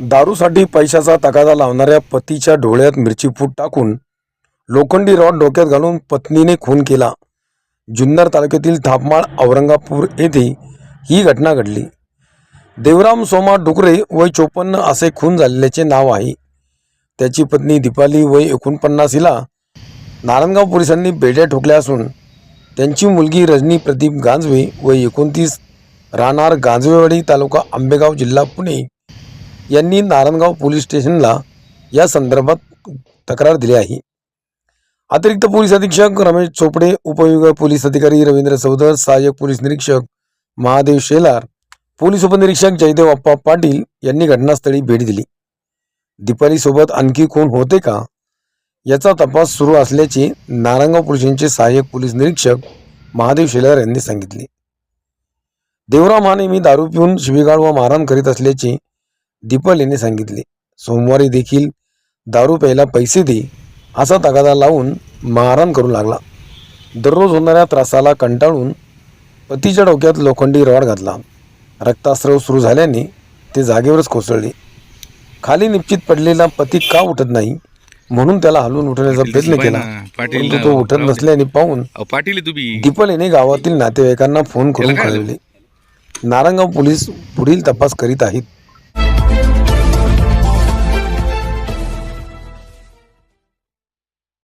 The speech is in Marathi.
दारूसाठी पैशाचा तगादा लावणाऱ्या पतीच्या डोळ्यात मिरची फूट टाकून लोखंडी रॉड डोक्यात घालून पत्नीने खून केला. जुन्नर तालुक्यातील थापमाळ औरंगापूर येथे ही घटना घडली. देवराम सोमा डुकरे वय चोपन्न असे खून झालेल्याचे नाव आहे. त्याची पत्नी दीपाली वय एकोणपन्नास हिला नारायणगाव पोलिसांनी बेड्या ठोकल्या असून त्यांची मुलगी रजनी प्रदीप गांजवे वय एकोणतीस राहणार गांजवेवाडी तालुका आंबेगाव जिल्हा पुणे यांनी नारायणगाव पोलीस स्टेशनला या संदर्भात तक्रार दिली आहे. अतिरिक्त पोलीस अधीक्षक रमेश चोपडे उपविभाग पोलीस अधिकारी रवींद्र चौधर सहाय्यक पोलीस निरीक्षक महादेव शेलार पोलीस उपनिरीक्षक जयदेव अप्पा पाटील यांनी घटनास्थळी भेट दिली. दीपालीसोबत आणखी कोण होते का? याचा तपास सुरू असल्याचे नारायणगाव पोलिसांचे सहाय्यक पोलीस निरीक्षक महादेव शेलार यांनी सांगितले. देवराम हा नेहमी दारू पिऊन शिवीगाळ व मारहाण करीत असल्याचे दीपल यांनी सांगितले सोमवारी देखील दारू प्यायला पैसे दे असा तगादा लावून मारहाण करू लागला. दररोज होणाऱ्या त्रासाला कंटाळून पतीच्या डोक्यात लोखंडी रॉड घातला. रक्तास्राव सुरू झाल्याने ते जागेवरच कोसळले. खाली निश्चित पडलेला पती का उठत नाही म्हणून त्याला हलवून उठवण्याचा प्रयत्न केला. पाटील परंतु तो उठत नसल्याने पाहून दीपल याने गावातील नातेवाईकांना फोन करून कळवले. नारायणगाव पोलीस पुढील तपास करीत आहेत.